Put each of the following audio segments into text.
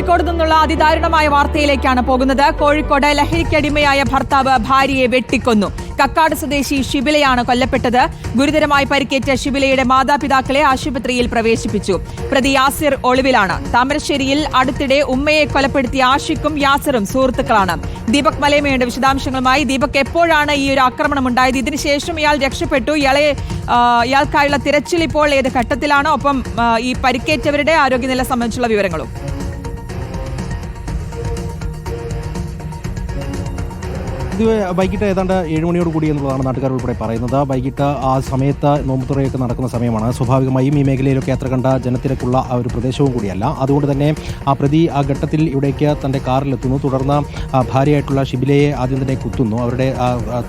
കോഴിക്കോട് നിന്നുള്ള അതിദാരുണമായ വാർത്തയിലേക്കാണ് പോകുന്നത്. കോഴിക്കോട് ലഹരിക്കടിമയായ ഭർത്താവ് ഭാര്യയെ വെട്ടിക്കൊന്നു. കക്കാട് സ്വദേശി ഷിബിലയാണ് കൊല്ലപ്പെട്ടത്. ഗുരുതരമായി പരിക്കേറ്റ ഷിബിലയുടെ മാതാപിതാക്കളെ ആശുപത്രിയിൽ പ്രവേശിപ്പിച്ചു. പ്രതി യാസിർ ഒളിവിലാണ്. താമരശ്ശേരിയിൽ അടുത്തിടെ ഉമ്മയെ കൊലപ്പെടുത്തിയ ആഷിക്കും യാസിറും സുഹൃത്തുക്കളാണ്. ദീപക് മലയമയുടെ വിശദാംശങ്ങളുമായി. ദീപക് എപ്പോഴാണ് ഈ ഒരു ആക്രമണം ഉണ്ടായത് ഇതിനുശേഷം ഇയാൾ രക്ഷപ്പെട്ടു. ഇയാളെ ഇയാൾക്കായുള്ള തിരച്ചിൽ ഇപ്പോൾ ഏത് ഘട്ടത്തിലാണ്? ഒപ്പം ഈ പരിക്കേറ്റവരുടെ ആരോഗ്യനില സംബന്ധിച്ചുള്ള വിവരങ്ങളും. ഇത് വൈകിട്ട് ഏതാണ്ട് ഏഴ് മണിയോട് കൂടി എന്നുള്ളതാണ് നാട്ടുകാർ ഉൾപ്പെടെ പറയുന്നത്. വൈകിട്ട് ആ സമയത്ത് നോമ്പുതുറയൊക്കെ നടക്കുന്ന സമയമാണ്. സ്വാഭാവികമായും ഈ മേഖലയിലൊക്കെ യാത്ര കണ്ട ജനത്തിരക്കുള്ള ആ ഒരു പ്രദേശവും കൂടിയല്ല. അതുകൊണ്ട് തന്നെ ആ പ്രതി ആ ഘട്ടത്തിൽ ഇവിടേക്ക് തന്റെ കാറിലെത്തുന്നു. തുടർന്ന് ഭാര്യയായിട്ടുള്ള ഷിബിലയെ ആദ്യം തന്നെ കുത്തുന്നു. അവരുടെ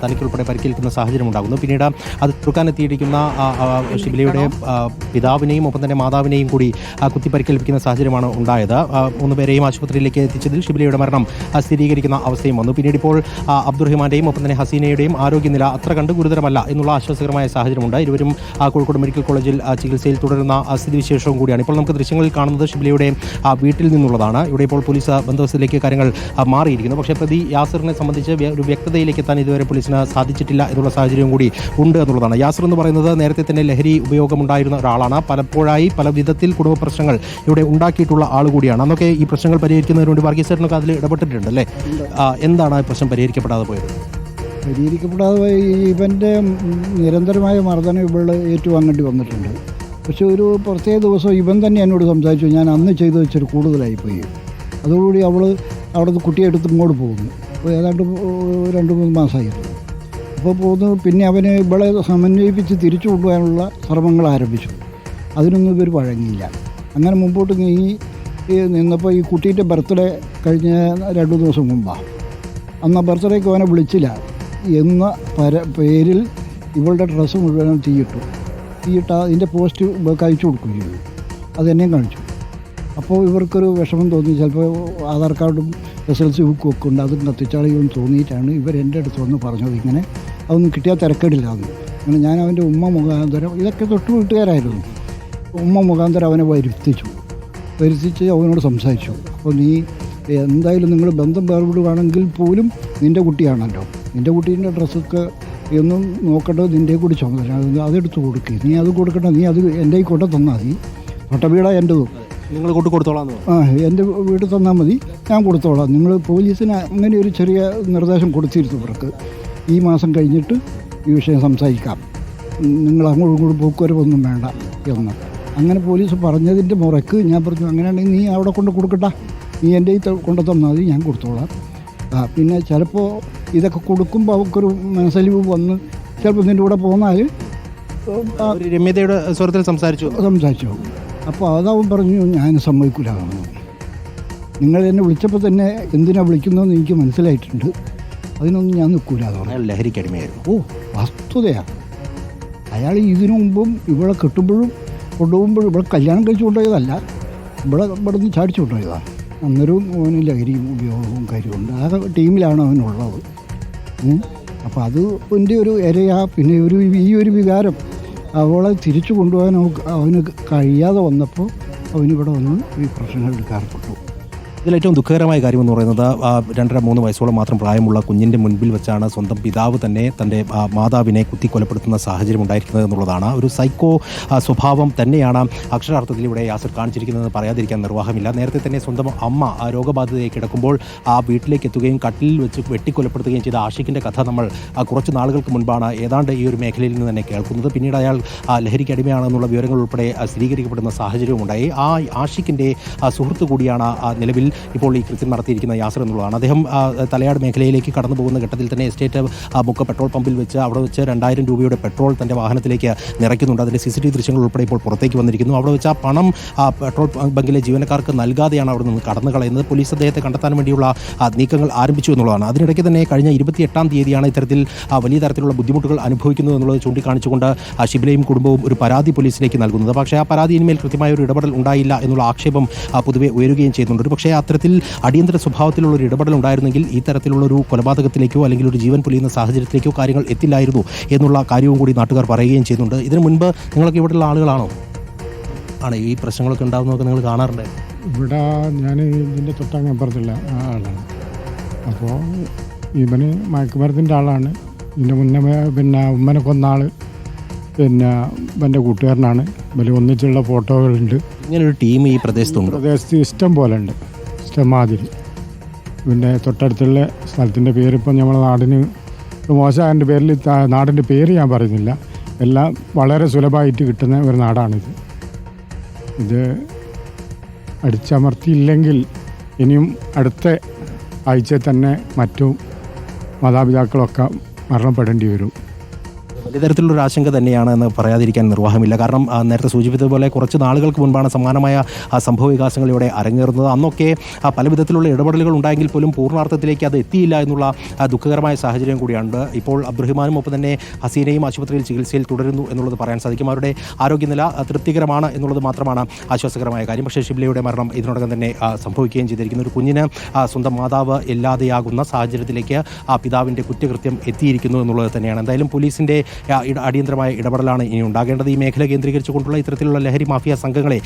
തലയ്ക്ക് പരിക്കേൽക്കുന്ന സാഹചര്യം ഉണ്ടാകുന്നു. പിന്നീട് അത് തുറക്കാനെത്തിയിരിക്കുന്ന ഷിബിലയുടെ പിതാവിനെയും ഒപ്പം തന്നെ മാതാവിനെയും കൂടി കുത്തി പരിക്കേൽപ്പിക്കുന്ന സാഹചര്യമാണ് ഉണ്ടായത്. ആ, മൂന്ന് പേരെയും ആശുപത്രിയിലേക്ക് എത്തിച്ചതിൽ ഷിബിലയുടെ മരണം സ്ഥിരീകരിക്കുന്ന അവസ്ഥയും വന്നു. പിന്നീട് ഇപ്പോൾ ആ, അബ്ദുറഹിമാന്റെയും ഒപ്പം തന്നെ ഹസീനയുടെയും ആരോഗ്യനില അത്ര കണ്ട് ഗുരുതരമല്ല എന്നുള്ള ആശ്വാസകരമായ സാഹചര്യമുണ്ട്. ഇരുവരും കോഴിക്കോട് മെഡിക്കൽ കോളേജിൽ ചികിത്സയിൽ തുടരുന്ന സ്ഥിതിവിശേഷവും കൂടിയാണ്. ഇപ്പോൾ നമുക്ക് ദൃശ്യങ്ങളിൽ കാണുന്നത് ഷിബിലയുടെ വീട്ടിൽ നിന്നുള്ളതാണ്. ഇവിടെ ഇപ്പോൾ പോലീസ് ആ, ബന്ദോബസ്തിലേക്ക് കാര്യങ്ങൾ മാറിയിരിക്കുന്നു. പക്ഷേ പ്രതി യാസറിനെ സംബന്ധിച്ച് ഒരു വ്യക്തതയിലേക്ക് എത്താൻ ഇതുവരെ പോലീസിന് സാധിച്ചിട്ടില്ല എന്നുള്ള സാഹചര്യം കൂടി ഉണ്ട് എന്നുള്ളതാണ്. യാസർ എന്ന് പറയുന്നത് നേരത്തെ തന്നെ ലഹരി ഉപയോഗമുണ്ടായിരുന്ന ഒരാളാണ്. പലപ്പോഴായി പല വിധത്തിൽ കുടുംബ പ്രശ്നങ്ങൾ ഇവിടെ ഉണ്ടാക്കിയിട്ടുള്ള ആൾ കൂടിയാണ്. അന്നൊക്കെ ഈ പ്രശ്നങ്ങൾ പരിഹരിക്കുന്നതിന് വേണ്ടി വർഗീസ് ചേട്ടനൊക്കെ അതിൽ ഇടപെട്ടിട്ടുണ്ട് അല്ലേ? എന്താണ് ആ പ്രശ്നം പരിഹരിക്കപ്പെടാതെ പോയത് പരിഹരിക്കപ്പെടാതെ ഇവന്റെ നിരന്തരമായ മർദ്ദനം ഇവൾ ഏറ്റുവാങ്ങേണ്ടി വന്നിട്ടുണ്ട്. പക്ഷെ ഒരു പ്രത്യേക ദിവസം ഇവൻ തന്നെ എന്നോട് സംസാരിച്ചു ഞാൻ അന്ന് ചെയ്ത് വെച്ചൊരു കൂടുതലായിപ്പോയി. അതോടുകൂടി അവൾ അവിടുന്ന് കുട്ടിയെ എടുത്ത് ഇങ്ങോട്ട് പോകുന്നു. അപ്പോൾ ഏതാണ്ട് രണ്ട് മൂന്ന് മാസമായിരുന്നു. അപ്പോൾ പോകുന്നു പിന്നെ അവനെ ഇവളെ സമന്വയിപ്പിച്ച് തിരിച്ചു കൊണ്ടുപോകാനുള്ള ശ്രമങ്ങൾ ആരംഭിച്ചു. അതിനൊന്നും ഇവർ വഴങ്ങിയില്ല. അങ്ങനെ മുമ്പോട്ട് ഈ നിന്നപ്പോൾ ഈ കുട്ടീന്റെ ബർത്ത്ഡേ കഴിഞ്ഞ രണ്ട് ദിവസം മുമ്പാണ് അന്ന് ബർത്ത്ഡേക്ക് അവനെ വിളിച്ചില്ല. എന്ന പര പേരിൽ ഇവളുടെ ഡ്രസ്സ് മുഴുവനും തീയിട്ടു. തീയിട്ട അതിന്റെ പോസ്റ്റ് കഴിച്ചു കൊടുക്കുകയും ചെയ്തു അതെന്നെയും കാണിച്ചു. അപ്പോൾ ഇവർക്കൊരു വിഷമം തോന്നി. ചിലപ്പോൾ ആധാർ കാർഡും എസ് എൽ സി ബുക്കും ഒക്കെ ഉണ്ട്. അതും കത്തിച്ചാളിയും തോന്നിയിട്ടാണ് ഇവർ എന്റെ അടുത്ത് വന്ന് പറഞ്ഞത് ഇങ്ങനെ. അതൊന്നും കിട്ടിയാൽ തിരക്കേടില്ല അത്. അങ്ങനെ ഞാൻ അവന്റെ ഉമ്മ മുഖാന്തരം ഇതൊക്കെ തൊട്ട് വീട്ടുകാരായിരുന്നു. ഉമ്മ മുഖാന്തരം അവനെ വരുത്തിച്ചു. വരുത്തിച്ച് അവനോട് സംസാരിച്ചു. അപ്പോൾ നീ എന്തായാലും നിങ്ങൾ ബന്ധം വേർപെടുകയാണെങ്കിൽ പോലും നിന്റെ കുട്ടിയാണല്ലോ. നിന്റെ കുട്ടീന്റെ ഡ്രസ്സൊക്കെ എന്നും നോക്കേണ്ടത് നിന്റെ കൂടി ചുമതല. അത് അതെടുത്ത് കൊടുക്കുക നീ അത് കൊടുക്കണ്ട നീ അത് എന്റെ ഈ കൊണ്ട തന്നാൽ മതി. തൊട്ടവീട എന്റെതും നിങ്ങൾ കൊണ്ട് കൊടുത്തോളാം ആ എന്റെ വീട്ടിൽ തന്നാൽ മതി. ഞാൻ കൊടുത്തോളാം. നിങ്ങൾ പോലീസിന് അങ്ങനെ ഒരു ചെറിയ നിർദ്ദേശം കൊടുത്തിരുന്നു ഇവർക്ക്. ഈ മാസം കഴിഞ്ഞിട്ട് ഈ വിഷയം സംസാരിക്കാം. നിങ്ങൾ അങ്ങോട്ടും ഇങ്ങോട്ടും പോക്കുവരവൊന്നും വേണ്ട എന്ന്. അങ്ങനെ പോലീസ് പറഞ്ഞതിന്റെ മുറക്ക് ഞാൻ പറഞ്ഞു അങ്ങനെയാണെങ്കിൽ നീ അവിടെ കൊണ്ട് കൊടുക്കട്ട. നീ എന്റെ ഈ കൊണ്ടു തന്നാൽ ഞാൻ കൊടുത്തോളാം. ആ പിന്നെ ചിലപ്പോൾ ഇതൊക്കെ കൊടുക്കുമ്പോൾ അവർക്കൊരു മനസ്സലിവ് വന്ന് ചിലപ്പോൾ നിന്റെ കൂടെ പോന്നാൽ രമ്യതയുടെ സ്വരത്തിൽ സംസാരിച്ചു. സംസാരിച്ചു. അപ്പോൾ അതവൻ പറഞ്ഞു ഞാൻ സമ്മതിക്കില്ല നിങ്ങൾ എന്നെ വിളിച്ചപ്പോൾ തന്നെ എന്തിനാണ് വിളിക്കുന്നതെന്ന് എനിക്ക് മനസ്സിലായിട്ടുണ്ട്. അതിനൊന്നും ഞാൻ നിൽക്കൂല എന്ന് പറഞ്ഞു. അയാൾ ലഹരിക്ക് അടിമയായിരുന്നു. ഓ വസ്തുതയാണ് അയാൾ ഇതിനു മുമ്പും ഇവിടെ കെട്ടുമ്പോഴും കൊണ്ടുപോകുമ്പോഴും ഇവിടെ കല്യാണം കഴിച്ചു കൊണ്ടുപോയതല്ല. ഇവിടെ ഇവിടെ നിന്ന് ചാടിച്ചു കൊണ്ടുപോയതാണ് അന്നേരവും അവന് ലഹരിയും ഉപയോഗവും കാര്യമുണ്ട് ആ ടീമിലാണ് അവനുള്ളത്. അപ്പോൾ അത് എന്റെ ഒരു ഇരയാ. പിന്നെ ഒരു ഈ ഒരു വികാരം. അവളെ തിരിച്ചു കൊണ്ടുപോകാൻ അവന് കഴിയാതെ വന്നപ്പോൾ അവനിവിടെ വന്ന് ഈ പ്രശ്നങ്ങൾ എടുക്കാറപ്പെട്ടു ഇതിൽ ഏറ്റവും ദുഃഖകരമായ കാര്യം എന്ന് പറയുന്നത് രണ്ടര മൂന്ന് വയസ്സോളം മാത്രം പ്രായമുള്ള കുഞ്ഞിന്റെ മുൻപിൽ വെച്ചാണ് സ്വന്തം പിതാവ് തന്നെ തന്റെ മാതാവിനെ കുത്തിക്കൊലപ്പെടുത്തുന്ന സാഹചര്യം ഉണ്ടായിരിക്കുന്നത് എന്നുള്ളതാണ്. ഒരു സൈക്കോ സ്വഭാവം തന്നെയാണ് അക്ഷരാർത്ഥത്തിൽ ഇവിടെ യാസർ കാണിച്ചിരിക്കുന്നതെന്ന് പറയാതിരിക്കാൻ നിർവാഹമില്ല. നേരത്തെ തന്നെ സ്വന്തം അമ്മ ആ, രോഗബാധിതയായി കിടക്കുമ്പോൾ ആ വീട്ടിലേക്ക് എത്തുകയും കട്ടിലിൽ വെച്ച് വെട്ടിക്കൊലപ്പെടുത്തുകയും ചെയ്ത ആഷിഖിന്റെ കഥ നമ്മൾ കുറച്ച് നാളുകൾക്ക് മുൻപാണ് ഏതാണ്ട് ഈ ഒരു മേഖലയിൽ നിന്ന് തന്നെ കേൾക്കുന്നത്. പിന്നീട് അയാൾ ലഹരിക്ക് അടിമയാണെന്നുള്ള വിവരങ്ങൾ ഉൾപ്പെടെ സ്ഥിരീകരിക്കപ്പെടുന്ന സാഹചര്യവും ഉണ്ടായി ആ ആഷിഖിന്റെ സുഹൃത്തു കൂടിയാണ് നിലവിൽ ഇപ്പോൾ ഈ കൃത്യം നടത്തിയിരിക്കുന്ന യാസർ എന്നുള്ളതാണ്. അദ്ദേഹം തലയാട് മേഖലയിലേക്ക് കടന്നു പോകുന്ന ഘട്ടത്തിൽ തന്നെ എസ്റ്റേറ്റ് ആ, മുക്ക പെട്രോൾ പമ്പിൽ വെച്ച് അവിടെ വെച്ച് രണ്ടായിരം രൂപയുടെ പെട്രോൾ തന്റെ വാഹനത്തിലേക്ക് നിറയ്ക്കുന്നുണ്ട്. അതിന്റെ സി സി ടി ദൃശ്യങ്ങൾ ഉൾപ്പെടെ ഇപ്പോൾ പുറത്തേക്ക് വന്നിരിക്കുന്നു. അവിടെ വെച്ച് ആ പണം പെട്രോൾ ബങ്കിലെ ജീവനക്കാർക്ക് നൽകാതെയാണ് അവിടെ നിന്ന് കടന്നു കളയുന്നത്. പോലീസ് അദ്ദേഹത്തെ കണ്ടെത്താൻ വേണ്ടിയുള്ള നീക്കങ്ങൾ ആരംഭിച്ചു എന്നുള്ളതാണ്. അതിനിടയ്ക്ക് തന്നെ കഴിഞ്ഞ ഇരുപത്തിയെട്ടാം തീയതിയാണ് ഇത്തരത്തിൽ വലിയ തരത്തിലുള്ള ബുദ്ധിമുട്ടുകൾ അനുഭവിക്കുന്നത് എന്നുള്ളത് ചൂണ്ടിക്കാണിച്ചുകൊണ്ട് ഷിബിലയും കുടുംബവും ഒരു പരാതി പോലീസിലേക്ക് നൽകുന്നത്. പക്ഷേ ആ പരാതി ഇനിമേൽ കൃത്യമായ ഒരു ഇടപെടൽ ഉണ്ടായില്ല എന്നുള്ള ആക്ഷേപം പൊതുവെ ഉയരുകയും ചെയ്യുന്നുണ്ട്. പക്ഷേ അത്തരത്തിൽ അടിയന്തര സ്വഭാവത്തിലുള്ള ഒരു ഇടപെടൽ ഉണ്ടായിരുന്നെങ്കിൽ ഈ തരത്തിലുള്ള ഒരു കൊലപാതകത്തിലേക്കോ അല്ലെങ്കിൽ ഒരു ജീവൻ പൊലിയുന്ന സാഹചര്യത്തിലേക്കോ കാര്യങ്ങൾ എത്തില്ലായിരുന്നു എന്നുള്ള കാര്യവും കൂടി നാട്ടുകാർ പറയുകയും ചെയ്യുന്നുണ്ട്. ഇതിനു മുൻപ് നിങ്ങളൊക്കെ ഇവിടെയുള്ള ആളുകളാണോ? ആണ് ഈ പ്രശ്നങ്ങളൊക്കെ ഉണ്ടാകുന്നതൊക്കെ നിങ്ങൾ കാണാറുണ്ട്. ഇവിടെ ഞാൻ ഇതിന്റെ തൊട്ടങ്ങപ്പുറത്തുള്ള ആളാണ്. അപ്പോൾ ഇവന് മയക്കുമരുന്നിന്റെ ആളാണ്. ഇതിന്റെ മുന്നേ പിന്നെ ഉമ്മനെ കൊന്ന ആൾ പിന്നെ ഇവന്റെ കൂട്ടുകാരനാണ്. ഇവർ ഒന്നിച്ചുള്ള ഫോട്ടോകളുണ്ട്. ഇങ്ങനെ ഒരു ടീം ഈ പ്രദേശത്തുണ്ട്. പ്രദേശത്ത് ഇഷ്ടം പോലെ ഉണ്ട്. ഇഷ്ടം മാതിരി. പിന്നെ തൊട്ടടുത്തുള്ള സ്ഥലത്തിന്റെ പേരിപ്പോൾ നമ്മളെ നാടിന് മോശമായതിന്റെ പേരിൽ നാടിന്റെ പേര് ഞാൻ പറയുന്നില്ല. എല്ലാം വളരെ സുലഭമായിട്ട് കിട്ടുന്ന ഒരു നാടാണിത്. ഇത് അടിച്ചമർത്തിയില്ലെങ്കിൽ ഇനിയും അടുത്ത ആഴ്ച തന്നെ മറ്റു മാതാപിതാക്കളൊക്കെ മരണപ്പെടേണ്ടി വരും. വലിയ തരത്തിലുള്ള ഒരു ആശങ്ക തന്നെയാണ് എന്ന് പറയാതിരിക്കാൻ നിർവാഹമില്ല. കാരണം നേരത്തെ സൂചിപ്പിച്ചതുപോലെ കുറച്ച് നാളുകൾക്ക് മുൻപാണ് സമാനമായ സംഭവ വികാസങ്ങൾ ഇവിടെ അരങ്ങേറുന്നത്. അന്നൊക്കെ പല വിധത്തിലുള്ള ഇടപെടലുകൾ ഉണ്ടായെങ്കിൽ പോലും പൂർണാർത്ഥത്തിലേക്ക് അത് എത്തിയില്ല എന്നുള്ള ദുഃഖകരമായ സാഹചര്യം കൂടിയാണ് ഇപ്പോൾ അബ്ദുറഹിമാനും ഒപ്പം തന്നെ ഹസീനയും ആശുപത്രിയിൽ ചികിത്സയിൽ തുടരുന്നു എന്നുള്ളത് പറയാൻ സാധിക്കും. അവരുടെ ആരോഗ്യനില തൃപ്തികരമാണ് എന്നുള്ളത് മാത്രമാണ് ആശ്വാസകരമായ കാര്യം. പക്ഷേ ഷിബ്ലയുടെ മരണം ഇതിനോടകം തന്നെ സംഭവിക്കുകയും ചെയ്തിരിക്കുന്നു. ഒരു കുഞ്ഞിന് സ്വന്തം മാതാവ് ഇല്ലാതെയാകുന്ന സാഹചര്യത്തിലേക്ക് ആ പിതാവിന്റെ കുറ്റകൃത്യം എത്തിയിരിക്കുന്നു എന്നുള്ളത് തന്നെയാണ്. എന്തായാലും പോലീസിന്റെ അടിയന്തരമായ ഇടപെടലാണ് ഇനി ഉണ്ടാകേണ്ടത്. ഈ മേഖല കേന്ദ്രീകരിച്ചുകൊണ്ടുള്ള ഇത്തരത്തിലുള്ള ലഹരി മാഫിയ സംഘങ്ങളെ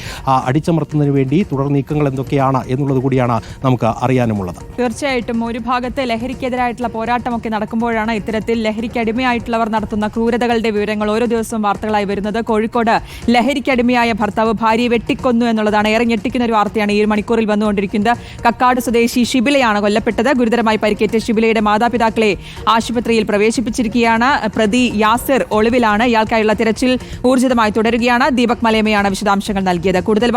അടിച്ചമർത്തുന്നതിന് വേണ്ടി തുടർ നീക്കങ്ങൾ എന്തൊക്കെയാണ് എന്നുള്ളത് കൂടിയാണ് നമുക്ക് അറിയാനുമുള്ളത്. തീർച്ചയായിട്ടും ഒരു ഭാഗത്ത് ലഹരിക്കെതിരായിട്ടുള്ള പോരാട്ടമൊക്കെ നടക്കുമ്പോഴാണ് ഇത്തരത്തിൽ ലഹരിക്കടിമയായിട്ടുള്ളവർ നടത്തുന്ന ക്രൂരതകളുടെ വിവരങ്ങൾ ഓരോ ദിവസവും വാർത്തകളായി വരുന്നത്. കോഴിക്കോട് ലഹരിക്കടിമയായ ഭർത്താവ് ഭാര്യയെ വെട്ടിക്കൊന്നു എന്നുള്ളതാണ്. ഏറെ ഞെട്ടിക്കുന്ന ഒരു വാർത്തയാണ് ഈ മണിക്കൂറിൽ വന്നുകൊണ്ടിരിക്കുന്നത്. കക്കാട് സ്വദേശി ഷിബിലയാണ് കൊല്ലപ്പെട്ടത്. ഗുരുതരമായി പരിക്കേറ്റ ഷിബിലയുടെ മാതാപിതാക്കളെ ആശുപത്രിയിൽ പ്രവേശിപ്പിച്ചിരിക്കുകയാണ്. പ്രതി യാസിർ ഒളിവിലാണ്. ഇയാൾക്കായുള്ള തിരച്ചിൽ ഊർജിതമായി തുടരുകയാണ്. ദീപക് മലയമയാണ് വിശദാംശങ്ങൾ നൽകിയത്. കൂടുതൽ